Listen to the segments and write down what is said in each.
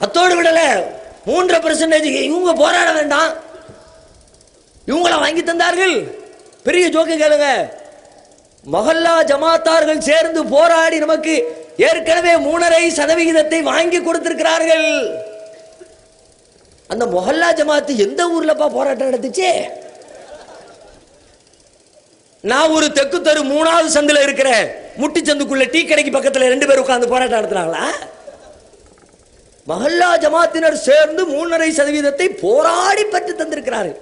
அத்தோடு விடலை. மூன்றரை பெர்சன்டேஜ் இவங்க போராட வேண்டாம். இவங்கள வாங்கி தந்தார்கள். பெரிய ஜோக்கு கேளுங்க. மொஹல்லா ஜமாத்தார்கள் சேர்ந்து போராடி நமக்கு ஏற்கனவே மூணரை சதவிகிதத்தை வாங்கி கொடுத்திருக்கிறார்கள். அந்த மொஹல்லா ஜமாத்து எந்த ஊர்லப்பா போராட்டம் நடத்துச்சு நான் ஒரு தெக்கு தெரு மூணாவது சந்தில இருக்கிற முட்டி சந்துக்குள்ள டீ கடைக்கு பக்கத்துல ரெண்டு பேர் உட்காந்து போராட்டம் நடத்துனாங்களா மஹல்லா ஜமாத்தினர் சேர்ந்து மூணரை சதவீதத்தை போராடி பெற்று தந்திருக்கிறார்கள்.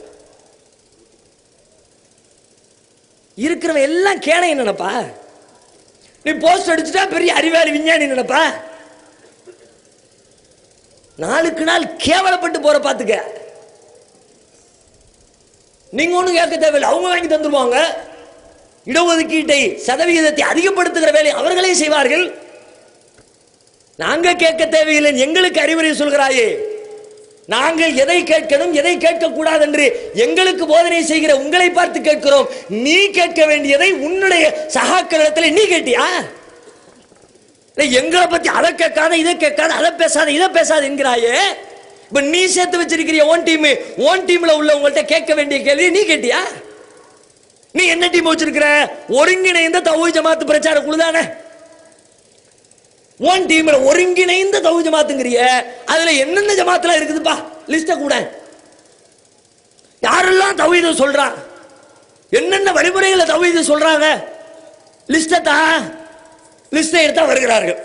இருக்கிறவன் எல்லாம் கேனை நினைப்பா? நீ போஸ்ட் அடிச்சுட்டா பெரிய அறிவாளி விஞ்ஞானி நினைப்பா? நாளுக்கு நாள் கேவலப்பட்டு போற பாத்துக்க. நீங்க ஒண்ணும் கேட்க தேவையில்லை. அவங்க வாங்கி தந்துருவாங்க. இடஒதுக்கீட்டை சதவிகிதத்தை அதிகப்படுத்துகிற வேலை அவர்களே செய்வார்கள். நாங்க கேட்க தேவையில்லை எங்களுக்கு அறிவுரை சொல்கிறாயே. நாங்கள் எதை கேட்கணும் எதை கேட்க கூடாது என்று எங்களுக்கு போதனை செய்கிற உங்களை பார்த்து கேட்கிறோம். நீ கேட்க வேண்டியதை உன்னுடைய சகாக்களிடத்தில் நீ கேட்டியா? இல்லை, எங்களை பத்தி அதை கேட்காத இதை கேட்காத அதை பேசாத இதை பேசாத என்கிறாயே. இப்ப நீ சேர்த்து வச்சிருக்கிற ஓன் டீம் ஓன் டீம்ல உள்ள உங்கள்ட்ட கேட்க வேண்டிய கேள்வி நீ கேட்டியா? நீ என்ன டீம் வச்சிருக்கிற? ஒருங்கிணைந்த தவு ஜமாத்து பிரச்சார குழு தானே ஓன் டீம்ல ஒருங்கிணைந்த தௌஹி ஜமாத்துங்கிறிய அதுல என்னென்ன ஜமாத்துல இருக்குதுப்பா? லிஸ்ட கூட. யாரெல்லாம் தௌஹீத சொல்றான் என்னென்ன வழிமுறைகளை தௌஹீத சொல்றாங்க? லிஸ்ட தா லிஸ்டை எடுத்தா வருகிறார்கள்.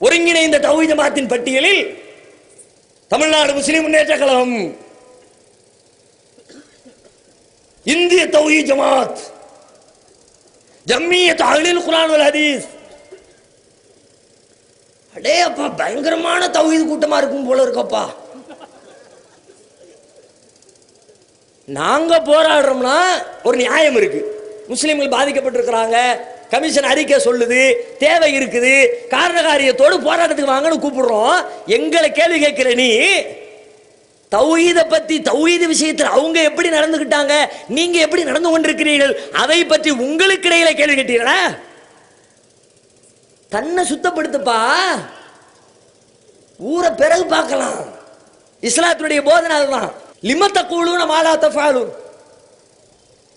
ஒருங்கிணைந்த தௌஹீத் ஜமாத்தின் பட்டியலில் தமிழ்நாடு முஸ்லிம் முன்னேற்ற கழகம் இந்திய தௌஹி ஜமாத் ஜம்மியத் அஹ்லில் குரான் ஹதீஸ் அடே அப்பா பயங்கரமான தௌஹீத் கூட்டமாக இருக்கும் போல இருக்கப்பா. நாங்கள் போராடுறோம்னா ஒரு நியாயம் இருக்கு. முஸ்லீம்கள் பாதிக்கப்பட்டிருக்கிறாங்க. கமிஷன் அறிக்கை சொல்லுது தேவை இருக்குது. காரணகாரியத்தோடு போராட்டத்துக்கு வாங்கன்னு கூப்பிடுறோம். எங்களை கேள்வி கேட்கிற நீ தௌஹீதை பற்றி தௌஹீது விஷயத்தில் அவங்க எப்படி நடந்துக்கிட்டாங்க நீங்கள் எப்படி நடந்து கொண்டிருக்கிறீர்கள் அதை பற்றி உங்களுக்கு இடையில கேள்வி கேட்டீங்களா தன்னை சுத்தப்படுத்துப்பா. ஊரை பிறகு பார்க்கலாம். இஸ்லாத்தினுடைய போதனை அதுதான். லிமத்த கூழுன மாலா தஃபாலு.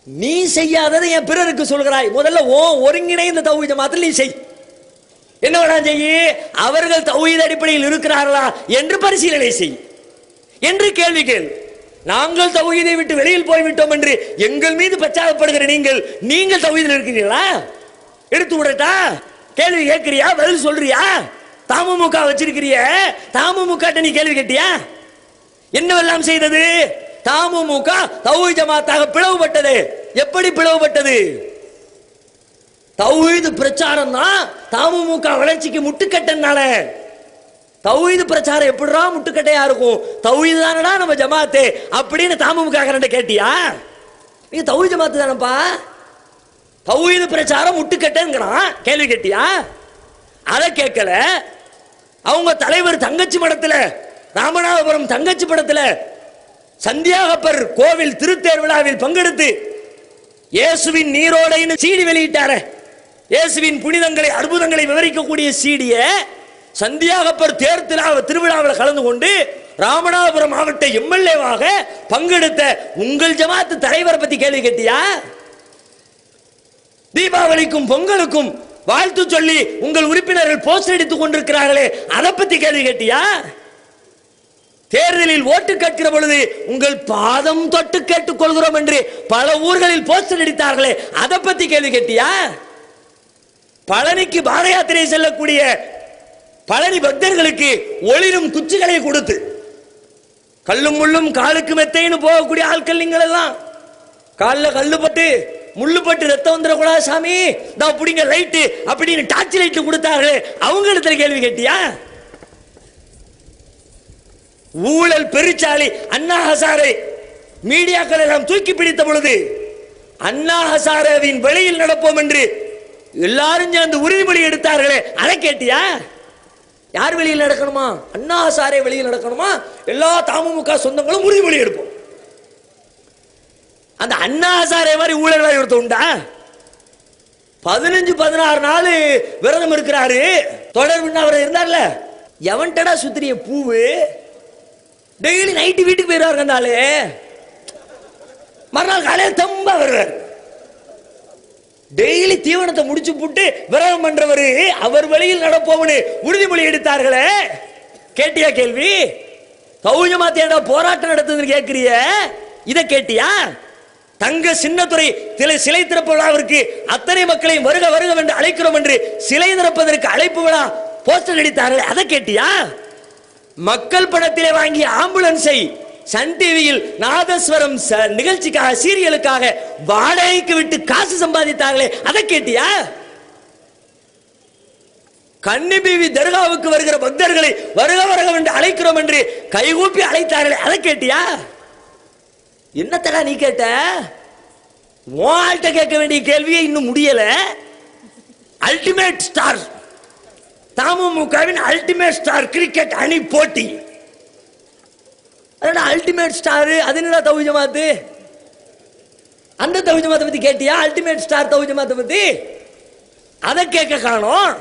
நீ செய்யாததை என் பிறருக்கு சொல்கிறாய். முதல்ல ஓ ஒருங்கிணைந்த தௌஹீத மாத்திரம் நீ செய். என்ன வேணா செய்யி. அவர்கள் தௌஹீத அடிப்படையில் இருக்கிறார்களா என்று பரிசீலனை செய். என்று கேள்வி கேள். நாங்கள் தௌஹீதை விட்டு வெளியில் போய்விட்டோம் என்று எங்கள் மீது பச்சாகப்படுகிற நீங்கள் நீங்கள் தௌஹீதில் இருக்கிறீர்களா? எடுத்து விடட்டா? கேள்வி கேட்கிறியா? பதில் சொல்றியா? தாமமுக வச்சிருக்கிறிய? தாமமுக நீ கேள்வி கேட்டியா? என்னவெல்லாம் செய்தது? தாமமுக தௌஹீத் ஜமாத்தாக பிளவுபட்டது. எப்படி பிளவுபட்டது? தௌஹீது பிரச்சாரம் தான் தாமமுக வளர்ச்சிக்கு முட்டுக்கட்டனால தௌஹீது பிரச்சாரம் எப்படிடா முட்டுக்கட்டையா இருக்கும்? தௌஹீது தானடா நம்ம ஜமாத்து. அப்படின்னு தாமுமுக கேட்டியா? நீங்க தௌஹீத் ஜமாத்து தானப்பா தௌஹீது பிரச்சாரம் முட்டுக்கட்டேங்கிறான். கேள்வி கேட்டியா? அதை கேட்கல. அவங்க தலைவர் தங்கச்சி படத்தில் ராமநாதபுரம் தங்கச்சி படத்தில் சந்தியாகப்பர் கோவில் திருத்தேர் விழாவில் பங்கெடுத்து இயேசுவின் நீரோடைன்னு சீடி வெளியிட்டார. இயேசுவின் புனிதங்களை அற்புதங்களை விவரிக்கக்கூடிய சீடிய சந்தியாகப்பர் தேர் திருவிழாவில் கலந்து கொண்டு ராமநாதபுரம் மாவட்ட எம்எல்ஏவாக பங்கெடுத்த உங்கள் ஜமாத்து தலைவரை பத்தி கேள்வி கேட்டியா? தீபாவளிக்கும் பொங்கலுக்கும் வாழ்த்து சொல்லி உங்கள் உறுப்பினர்கள் போஸ்டர் அடித்துக் கொண்டிருக்கிறார்களே அதை பத்தி கேள்வி கேட்டியா? தேர்தலில் ஓட்டு கேட்கிற பொழுது உங்கள் பாதம் தொட்டு கேட்டுக் கொள்கிறோம் என்று பல ஊர்களில் போஸ்டர் அடித்தார்களே அதை பத்தி கேள்வி கேட்டியா? பழனிக்கு பாத யாத்திரை செல்லக்கூடிய பழனி பக்தர்களுக்கு ஒளிரும் குச்சிகளை கொடுத்து கல்லும் முள்ளும் காலுக்கு மெத்தைன்னு போகக்கூடிய ஆட்கள் நீங்கள் எல்லாம் காலில் கல்லு பட்டு முள்ளுப்பட்டு ரத்தம் வந்துடக்கூடாது சாமி. நான் பிடிங்க லைட்டு அப்படின்னு டார்ச் லைட்டு கொடுத்தார்களே அவங்க இடத்துல கேள்வி கேட்டியா? ஊழல் பெருச்சாளி அண்ணா ஹசாரை மீடியாக்கள் எல்லாம் தூக்கி பிடித்த பொழுது அண்ணா ஹசாரேவின் வெளியில் நடப்போம் என்று எல்லாரும் சேர்ந்து உறுதிமொழி எடுத்தார்களே அதை கேட்டியா? யார் வெளியில் நடக்கணுமா? அண்ணா ஹசாரே வெளியில் நடக்கணுமா? எல்லா தாமுக சொந்தங்களும் உறுதிமொழி எடுப்போம். அந்த அண்ணா ஹசாரே மாதிரி ஊழல் ஒருத்தர் உண்டா? பதினஞ்சு பதினாறு நாள் விரதம் இருக்கிறாரு. தொடர்பு அவர் இருந்தார்ல. எவன்டடா சுத்திரிய பூவு? டெய்லி நைட்டு வீட்டுக்கு போயிடுவார் கண்டாலே. மறுநாள் காலையில் தம்பா வருவார். டெய்லி தீவனத்தை முடிச்சு போட்டு விரதம் பண்றவரு அவர் வழியில் நடப்போம்னு உறுதிமொழி எடுத்தார்களே. கேட்டியா கேள்வி? தௌஜமாத்தியாடா போராட்டம் நடத்துதுன்னு கேட்கிறிய இதை கேட்டியா? தங்க சின்னத்துறை சிலை திறப்பு விழாவிற்கு அத்தனை மக்களையும் வருக வருக என்று அழைக்கிறோம் என்று சிலை திறப்பதற்கு அழைப்பு விழா போஸ்டர் அடித்தார்களே. அதை கேட்டியா? மக்கள் பணத்திலே வாங்கிய ஆம்புலன்ஸை சன் டிவியில் நாதஸ்வரம் ச- நிகழ்ச்சிக்காக சீரியலுக்காக வாடகைக்கு விட்டு காசு சம்பாதித்தார்களே. அதை கேட்டியா? கன்னிபிவி தர்காவுக்கு வருகிற பக்தர்களை வருக வருக என்று அழைக்கிறோம் என்று கைகூப்பி அழைத்தார்களே. அதை கேட்டியா? என்னத்தடா நீ கேட்ட? உன்கிட்ட கேட்க வேண்டிய கேள்வியே இன்னும் முடியல. அல்டிமேட் ஸ்டார் தமுமுகவின் அல்டிமேட் ஸ்டார் கிரிக்கெட் அணி போட்டி. அதனால அல்டிமேட் ஸ்டார் அது என்ன தௌஹீத் ஜமாத்து? அந்த தௌஹீத் ஜமாத்தை பத்தி கேட்டியா? அல்டிமேட் ஸ்டார் தௌஹீத் ஜமாத்தை பத்தி? அதை கேட்க காணோம்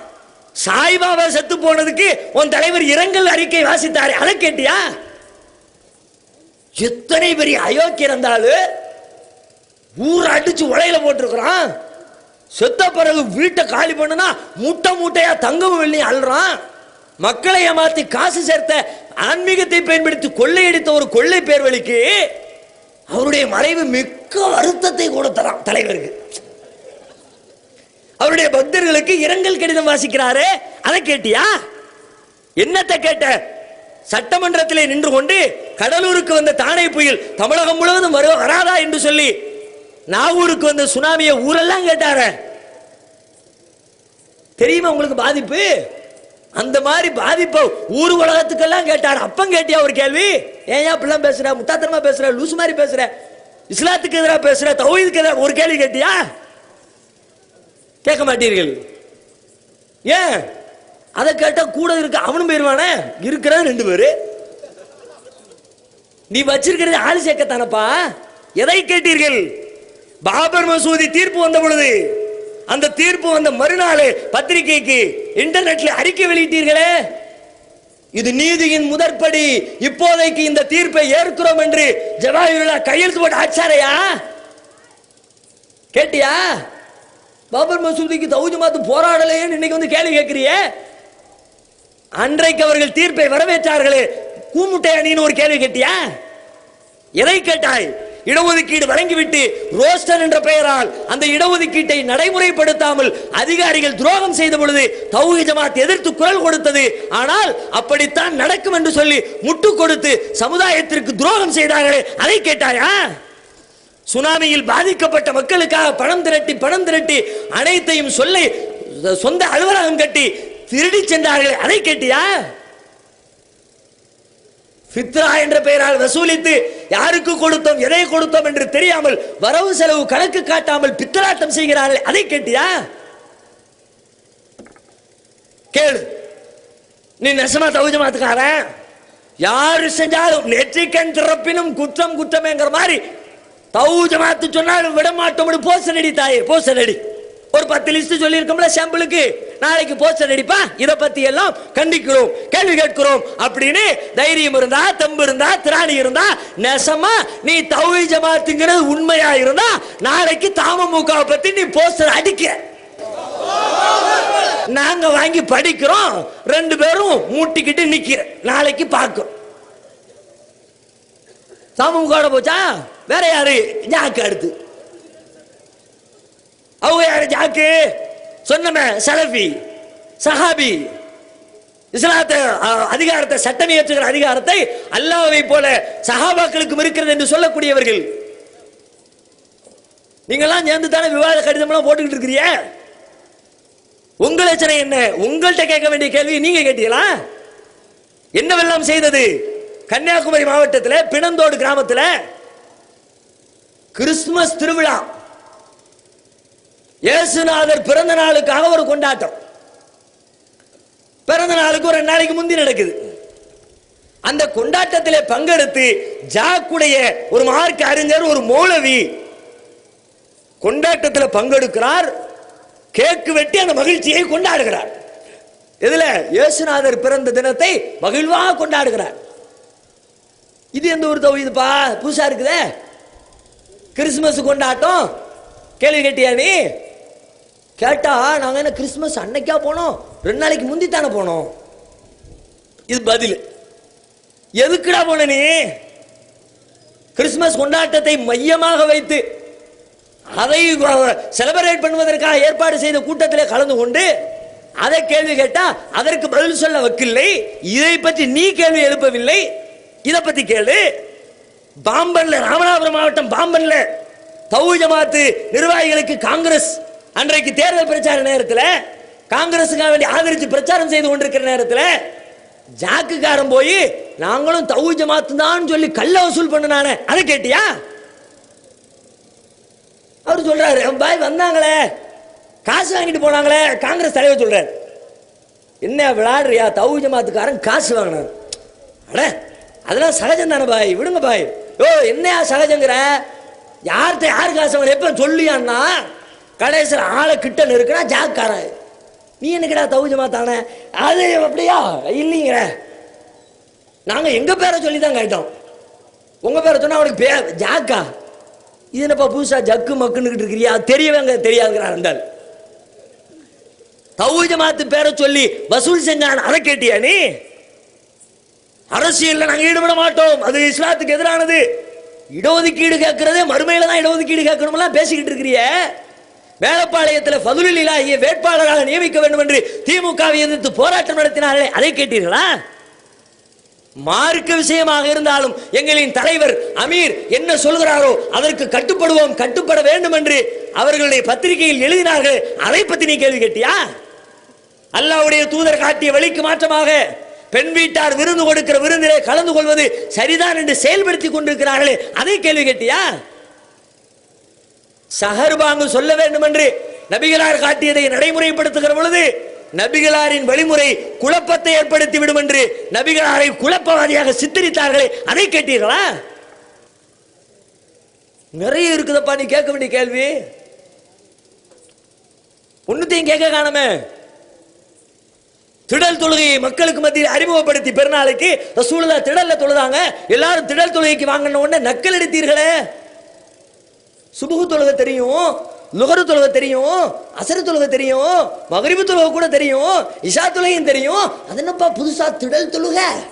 சாய்பாபா செத்து போனதுக்கு உன் தலைவர் இரங்கல் அறிக்கை வாசித்தாரு அதை கேட்டியா? எத்தனை பெரிய அயோக்கிய இருந்தாலும் ஊரை அடிச்சு உலையில போட்டிருக்கிறான். செத்த பிறகு வீட்டை காலி பண்ணுனா முட்டை மூட்டையா தங்கம் வெள்ளி அல்றான் மக்களை ஏமாத்தி காசு சேர்த்த ஆன்மீகத்தை பயன்படுத்தி கொள்ளையடித்த ஒரு கொள்ளை பேர்வழிக்கு அவருடைய மறைவு மிக்க வருத்தத்தை கொடுத்தறான் தலைவருக்கு. அவருடைய பக்தர்களுக்கு இரங்கல் கடிதம் வாசிக்கிறாரே அதை கேட்டியா? என்னத்தை கேட்ட? சட்டமன்றத்திலே நின்று கொண்டு கடலூருக்கு வந்த தானே புயல் தமிழகம் முழுவதும் வர வராதா என்று சொல்லி நாகூருக்கு வந்த சுனாமியை ஊரெல்லாம் கேட்டார. தெரியுமா உங்களுக்கு பாதிப்பு? அந்த மாதிரி பாதிப்பை ஊர் உலகத்துக்கெல்லாம் கேட்டார். அப்பம் கேட்டியா ஒரு கேள்வி? ஏன் அப்படிலாம் பேசுற? முட்டாத்தனமா பேசுற? லூசு மாதிரி பேசுற? இஸ்லாத்துக்கு எதிராக பேசுற? தௌஹீதுக்கு எதிராக ஒரு கேள்வி கேட்டியா? கேட்க மாட்டீர்கள். ஏன்? அதை கேட்டால் கூட இருக்க அவனும் போயிருவானே? இருக்கிறான் ரெண்டு பேரு. நீ வச்சிருக்கிறது ஆள் சேர்க்கத்தானப்பா? எதை கேட்டீர்கள்? பாபர் மசூதி தீர்ப்பு வந்த பொழுது அந்த தீர்ப்பு வந்த மறுநாள் பத்திரிகைக்கு இன்டர்நெட்ல அறிக்கை வெளியிட்டீர்களே? இது நீதியின் முதற்படி இப்போதைக்கு இந்த தீர்ப்பை ஏற்கிறோம் என்று ஜவாஹிருல்லா கையெழுத்து போட்டு ஆச்சாரையா? கேட்டியா? பாபர் மசூதிக்கு தௌஜ் மாத்து போராடலையேன்னு இன்னைக்கு வந்து கேள்வி கேட்கிறியே அன்றைக்கு அவர்கள் தீர்ப்பை வரவேற்றார்களே. கூமுட்டை அணின்னு ஒரு கேள்வி கேட்டியா? எதை கேட்டாய்? இடஒதுக்கீடு வழங்கிவிட்டு ரோஸ்டர் என்ற பெயரால் அந்த இடஒதுக்கீட்டை நடைமுறைப்படுத்தாமல் அதிகாரிகள் துரோகம் செய்த பொழுது தௌஹி ஜமாத் எதிர்த்து குரல் கொடுத்தது. ஆனால் அப்படித்தான் நடக்கும் என்று சொல்லி முட்டு கொடுத்து சமுதாயத்திற்கு துரோகம் செய்தார்களே. அதை கேட்டாயா? சுனாமியில் பாதிக்கப்பட்ட மக்களுக்காக பணம் திரட்டி பணம் திரட்டி அனைத்தையும் சொல்லி சொந்த அலுவலகம் கட்டி திருடி சென்றார்கள். அதை கேட்டியா? பித்ரா என்ற பெயரால் வசூலித்து யாருக்கு கொடுத்தோம் எதை கொடுத்தோம் என்று தெரியாமல் வரவு செலவு கணக்கு காட்டாமல் பித்தலாட்டம் செய்கிறார்கள். அதை கேட்டியா? கேளு. நீ நெசமா தகுஜமாத்துக்காரன் யாரு செஞ்சாலும் நெற்றிக்கண் திறப்பினும் குற்றம் குற்றமேங்கிற மாதிரி தௌஜமாத்து சொன்னாலும் விட மாட்டோம் போசனடி அடி தாயே போசனடி. ஒரு பத்து லிஸ்ட் சொல்லியிருக்கோம்ல சாம்பிளுக்கு. நாளைக்கு போஸ்டர் அடிப்பா? இதை பத்தி எல்லாம் கண்டிக்கிறோம் கேள்வி கேட்கிறோம். அப்படின்னு தைரியம் இருந்தா தெம்பு இருந்தா திராணி இருந்தா நெசமா நீ தௌஹி ஜமாத்துங்கிறது உண்மையா இருந்தா நாளைக்கு தாமமுக பத்தி நீ போஸ்டர் அடிக்க. நாங்க வாங்கி படிக்கிறோம் ரெண்டு பேரும் மூட்டிக்கிட்டு நிக்கிற. நாளைக்கு பார்க்கிறோம் தாமமுகோட போச்சா? வேற யாரு? ஜாக்கு அடுத்து. அவங்க யாரு? ஜாக்கு? சொன்னமே சலஃபி சஹாபி. இஸ்லாத்தை அதிகாரத்தை சட்டம் இயற்றுகிற அதிகாரத்தை அல்லாவை போல சஹாபாக்களுக்கும் இருக்கிறது என்று சொல்லக்கூடியவர்கள். நீங்கெல்லாம் சேர்ந்து தானே விவாத கடிதம்லாம் போட்டுக்கிட்டு இருக்கிறீங்க உங்கள் எச்சனை என்ன? உங்கள்கிட்ட கேட்க வேண்டிய கேள்வி நீங்க கேட்டீங்களா? என்னவெல்லாம் செய்தது? கன்னியாகுமரி மாவட்டத்தில் பிணந்தோடு கிராமத்தில் கிறிஸ்துமஸ் திருவிழா. இயேசுநாதர் பிறந்த நாளுக்காக ஒரு கொண்டாட்டம். பிறந்த நாளுக்கு ஒரு ரெண்டு நாளைக்கு முந்தி நடக்குது. அந்த கொண்டாட்டத்திலே பங்கெடுத்து ஜாக்குடைய ஒரு மார்க் அறிஞர் ஒரு மௌலவி கொண்டாட்டத்தில் பங்கெடுக்கிறார். கேக்கு வெட்டி அந்த மகிழ்ச்சியை கொண்டாடுகிறார். இதுல இயேசுநாதர் பிறந்த தினத்தை மகிழ்வாக கொண்டாடுகிறார். இது எந்த ஒரு தௌஹீதுப்பா புதுசா இருக்குதே. கிறிஸ்துமஸ் கொண்டாட்டம்? கேள்வி கேட்டியா நீ? கேட்டா நாங்க என்ன கிறிஸ்துமஸ் அன்னைக்கா போனோம்? ரெண்டு நாளைக்கு முந்தி தானே போனோம்? இது பதில். எதுக்குடா போன நீ? கிறிஸ்துமஸ் கொண்டாட்டத்தை மையமாக வைத்து அதை செலிப்ரேட் பண்ணுவதற்காக ஏற்பாடு செய்த கூட்டத்தில் கலந்து கொண்டு அதை கேள்வி கேட்டா அதற்கு பதில் சொல்ல வக்கில்லை. இதை பற்றி நீ கேள்வி எழுப்பவில்லை. இதை பற்றி கேளு. பாம்பன்ல ராமநாதபுரம் மாவட்டம் பாம்பன்ல தவு ஜமாத்து நிர்வாகிகளுக்கு காங்கிரஸ் அன்றைக்கு தேர்தல் பிரச்சார நேரத்தில் காங்கிரஸுக்காக வேண்டி ஆதரித்து பிரச்சாரம் செய்து கொண்டிருக்கிற நேரத்தில் ஜாக்குக்காரன் போய் நாங்களும் தவு ஜமாத்து தான் சொல்லி கல்ல வசூல் பண்ணினானே அதை கேட்டியா? அவர் சொல்றாரு பாய் வந்தாங்களே. காசு வாங்கிட்டு போனாங்களே. காங்கிரஸ் தலைவர் சொல்றாரு என்ன விளாடுறியா? தவு ஜமாத்துக்காரன் காசு வாங்கினான். அட அதெல்லாம் சகஜம் தானே பாய். விடுங்க பாய். ஓ என்னையா சகஜங்கிற? யார்கிட்ட யார் காசு வாங்க எப்ப சொல்லியான்னா கடைசியில் ஆளை கிட்ட நிற்கிறா ஜாக்காரன். நீ என்னக்கடா தவுஜமா தானே? அது அப்படியா? இல்லைங்கிற. நாங்கள் எங்கள் பேரை சொல்லி தான் கேட்டோம். உங்கள் பேரை சொன்னால் அவனுக்கு பே ஜாக்கா. இது என்னப்பா புதுசா ஜக்கு மக்குன்னுக்கிட்டு இருக்கிறியா? தெரியவங்க தெரியாதுங்கிறார் இருந்தால் ஆள். பேரை சொல்லி வசூல் செஞ்சான் அதை கேட்டியா நீ? அரசியலில் நாங்கள் ஈடுபட மாட்டோம். அது இஸ்லாத்துக்கு எதிரானது. இடஒதுக்கீடு கேட்கறதே மறுமையில் தான் இடஒதுக்கீடு கேட்கணும்லாம் பேசிக்கிட்டு இருக்கிறியே. வேலப்பாளையத்தில் ஃபதுலில் இலாகிய வேட்பாளராக நியமிக்க வேண்டும் என்று திமுகவை எதிர்த்து போராட்டம் நடத்தினார்களே அதை கேட்டீர்களா? மார்க்க விஷயமாக இருந்தாலும் எங்களின் தலைவர் அமீர் என்ன சொல்கிறாரோ அதற்கு கட்டுப்படுவோம் கட்டுப்பட வேண்டும் என்று அவர்களுடைய பத்திரிகையில் எழுதினார்கள். அதை பத்தி நீ கேள்வி கேட்டியா? அல்லாவுடைய தூதர் காட்டிய வழிக்கு மாற்றமாக பெண் வீட்டார் விருந்து கொடுக்கிற விருந்திலே கலந்து கொள்வது சரிதான் என்று செயல்படுத்தி கொண்டிருக்கிறார்களே அதை கேள்வி கேட்டியா? சஹர்பாங்கு சொல்ல வேண்டும் என்று நபிகளார் காட்டியதை நடைமுறைப்படுத்துகிற பொழுது நபிகளாரின் வழிமுறை குழப்பத்தை ஏற்படுத்தி விடும் என்று நபிகளாரை குழப்பவாதியாக சித்தரித்தார்களே அதை கேட்டீர்களா? நிறைய இருக்குதப்பா நீ கேட்க வேண்டிய கேள்வி. ஒன்னுத்தையும் கேட்க காணமே. திடல் தொழுகையை மக்களுக்கு மத்தியில் அறிமுகப்படுத்தி பெருநாளைக்கு ரசூலுல்லா திடல்ல தொழுதாங்க எல்லாரும் திடல் தொழுகைக்கு வாங்கின உடனே நக்கல் எடுத்தீர்களே சுபுகு தொழுகை தெரியும் நுகரு தொழுகை தெரியும் அசரு தொழுகை தெரியும் மகரிபு தொழுகை கூட தெரியும் இஷா தொழுகையும் தெரியும். அது என்னப்பா புதுசா திடல் தொழுகை?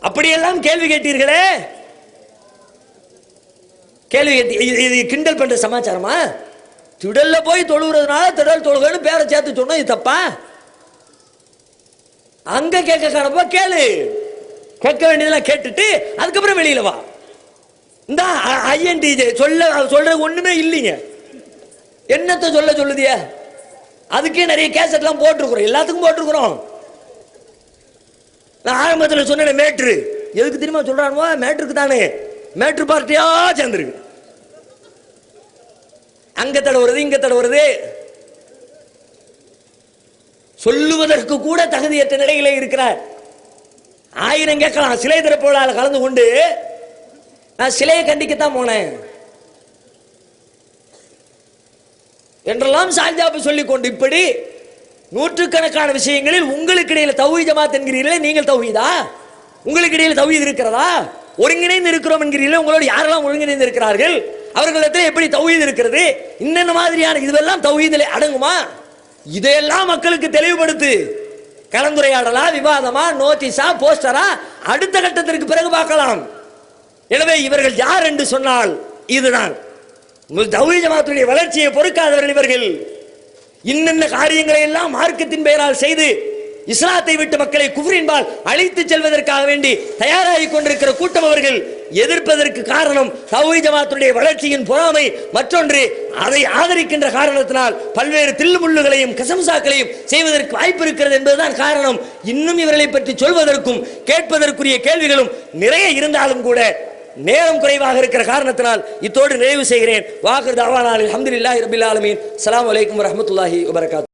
அப்படியெல்லாம் கேள்வி கேட்டீர்களே? கேள்வி இது- கிண்டல் பண்ற சமாச்சாரமா? திடல்ல போய் தொழுகிறதுனால திடல் தொழுகைன்னு பேரை சேர்த்து சொன்னோம் இது தப்பா? அங்க கேட்க காணப்போ கேளு. கேட்க வேண்டியதெல்லாம் கேட்டுட்டு அதுக்கப்புறம் வெளியில வா. இந்த ஐஎன்டிஜே சொல்ல சொல்றது ஒண்ணுமே இல்லைங்க. என்னத்தை சொல்ல சொல்லுதிய? அதுக்கே நிறைய கேசட்லாம் போட்டிருக்கிறோம். எல்லாத்துக்கும் போட்டிருக்கிறோம். நான் ஆரம்பத்தில் சொன்னேன் மேட்ரு. எதுக்கு தெரியுமா சொல்றானுவா? மேட்ருக்கு தானே. மேட்ரு பார்ட்டியா சேர்ந்துருக்கு. அங்க தடவுறது இங்க தடவுறது சொல்லுவதற்கு கூட தகுதியற்ற நிலையிலே இருக்கிறார். ஆயிரம் கேட்கலாம். சிலை திறப்போலால் கலந்து கொண்டு நான் சிலையை கண்டிக்கத்தான் போனேன். என்றெல்லாம் சாஞ்சாப்பு சொல்லிக் கொண்டு இப்படி நூற்றுக்கணக்கான விஷயங்களில் உங்களுக்கு இடையில தௌஹீ ஜமாத் என்கிறீர்களே நீங்கள் தௌஹீதா? உங்களுக்கு இடையில தௌஹீத் இருக்கிறதா? ஒருங்கிணைந்து இருக்கிறோம் என்கிறீர்களே உங்களோட யாரெல்லாம் ஒருங்கிணைந்து இருக்கிறார்கள்? அவர்களிடத்தில் எப்படி தௌஹீத் இருக்கிறது? இன்னென்ன மாதிரியான இதுவெல்லாம் தௌஹீதில் அடங்குமா? இதையெல்லாம் மக்களுக்கு தெளிவுபடுத்து. கலந்துரையாடலா விவாதமா நோட்டீஸா போஸ்டரா? அடுத்த கட்டத்திற்கு பிறகு பார்க்கலாம். எனவே இவர்கள் யார் என்று சொன்னால் இதுதான். உங்கள் தௌஹீ ஜமாத்துடைய வளர்ச்சியை பொறுக்காதவர்கள் இவர்கள். இன்னென்ன காரியங்களை எல்லாம் மார்க்கத்தின் பெயரால் செய்து இஸ்லாத்தை விட்டு மக்களை குவரின்பால் அழைத்து செல்வதற்காக வேண்டி தயாராகி கொண்டிருக்கிற கூட்டம் அவர்கள் எதிர்ப்பதற்கு காரணம் தௌரி ஜமாத்துடைய வளர்ச்சியின் பொறாமை. மற்றொன்று அதை ஆதரிக்கின்ற காரணத்தினால் பல்வேறு தில்லுமுள்ளுகளையும் கசம்சாக்களையும் செய்வதற்கு வாய்ப்பு இருக்கிறது என்பதுதான் காரணம். இன்னும் இவர்களை பற்றி சொல்வதற்கும் கேட்பதற்குரிய கேள்விகளும் நிறைய இருந்தாலும் கூட நேரம் குறைவாக இருக்கிற காரணத்தினால் இத்தோடு நிறைவு செய்கிறேன். வாக்கு தாவானால் அல்ஹம்துலில்லாஹி ரபில் ஆலமீன். அலாம் வலைக்கம் வரமத்துல்லாஹி வபரகாத்.